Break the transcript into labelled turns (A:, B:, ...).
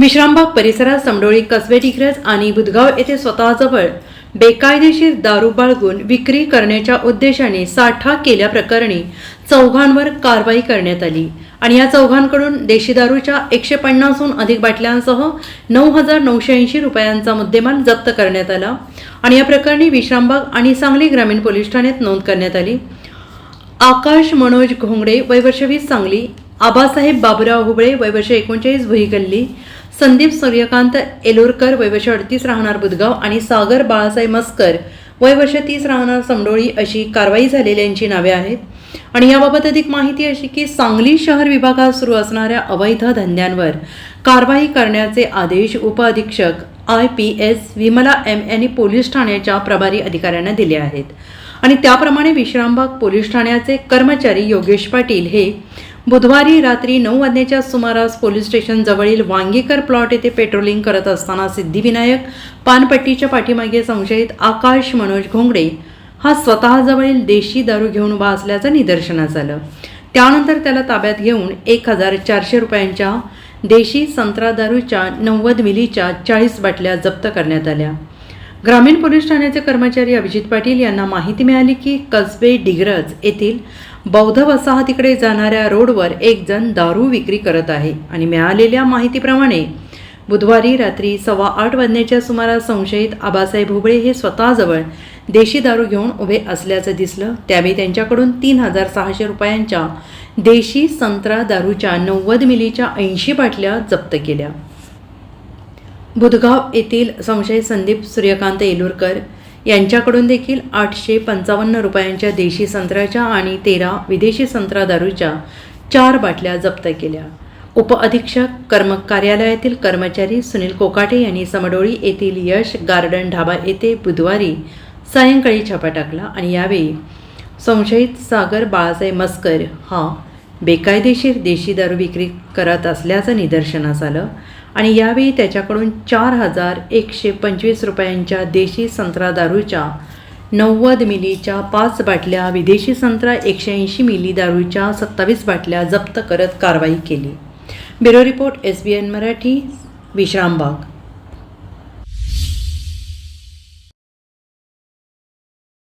A: विश्रामबाग परिसरात समडोळी कसबे डिग्रज आणि बुधगाव येथे स्वतःजवळ बेकायदेशीर दारू बाळगून विक्री करण्याच्या उद्देशाने साठा केल्याप्रकरणी चौघांवर कारवाई करण्यात आली. आणि या चौघांकडून देशी दारूच्या एकशे पन्नासहून अधिक बाटल्यांसह नऊ हजार नऊशे ऐंशी रुपयांचा मुद्देमाल जप्त करण्यात आला आणि या प्रकरणी विश्रामबाग आणि सांगली ग्रामीण पोलीस ठाण्यात नोंद करण्यात आली. आकाश मनोज घोंगडे वयवर्ष वीस सांगली आबासाहेब बाबुराव हुबळे वयवर्ष एकोणचाळीस भुईगल्ली संदीप सूर्यकांत एलोरकर वयवर्ष अडतीस राहणार बुधगाव आणि सागर बाळासाहेब मस्कर वयवर्ष तीस राहणार समडोळी अशी कारवाई झालेल्यांची नावे आहेत. आणि याबाबत अधिक माहिती अशी की सांगली शहर विभागात सुरू असणाऱ्या अवैध धंद्यांवर कारवाई करण्याचे आदेश उपअधीक्षक I P S Vimala M यांनी पोलीस ठाण्याच्या प्रभारी अधिकाऱ्यांना दिले आहेत. आणि त्याप्रमाणे विश्रामबाग पोलीस ठाण्याचे कर्मचारी योगेश पाटील हे बुधवारी रात्री नऊ वाजण्याच्या सुमारास पोलीस स्टेशन जवळील वांगीकर प्लॉट येथे पेट्रोलिंग करत असताना सिद्धिविनायक पानपट्टीच्या पाठीमागे संशयित आकाश मनोज घोंगडे हा स्वतःजवळील देशी दारू घेऊन उभा असल्याचं निदर्शनास आलं. त्यानंतर त्याला ताब्यात घेऊन एक हजार चारशे रुपयांच्या देशी संत्रा दारूच्या नव्वद मिलीच्या चाळीस बाटल्या जप्त करण्यात आल्या. ग्रामीण पोलीस ठाण्याचे कर्मचारी अभिजित पाटील यांना माहिती मिळाली की कसबे डिग्रज येथील बौद्ध वसाहतीकडे जाणाऱ्या रोडवर एक जण दारू विक्री करत आहे आणि मिळालेल्या माहितीप्रमाणे बुधवारी रात्री सव्वा आठ वाजण्याच्या सुमारास संशयित आबासाहेब हुबळे हे स्वतःजवळ देशी दारू घेऊन उभे असल्याचं दिसलं. त्यावेळी त्यांच्याकडून तीन हजार सहाशे रुपयांच्या देशी संत्रा दारूच्या नव्वद मिलीच्या ऐंशी बाटल्या जप्त केल्या. बुधगाव येथील संशय संदीप सूर्यकांत येलुरकर यांच्याकडून देखील आठशे पंचावन्न रुपयांच्या देशी संत्र्याच्या आणि तेरा विदेशी संत्रा दारूच्या चार बाटल्या जप्त केल्या. उपअधीक्षक कर्म कार्यालयातील कर्मचारी सुनील कोकाटे यांनी समडोळी येथील यश गार्डन ढाबा येथे बुधवारी सायंकाळी छापा टाकला आणि यावेळी संशयित सागर बाळासाहेब मस्कर हा बेकायदेशीर देशी दारू विक्री करत असल्याचं निदर्शनास आलं आणि यावेळी त्याच्याकडून चार हजार एकशे पंचवीस रुपयांच्या देशी संत्रा दारूच्या नव्वद मिलीच्या पाच बाटल्या विदेशी संत्रा एकशे ऐंशी मिली दारूच्या सत्तावीस बाटल्या जप्त करत कारवाई केली. Bureau report S B N Marathi Vishrambag.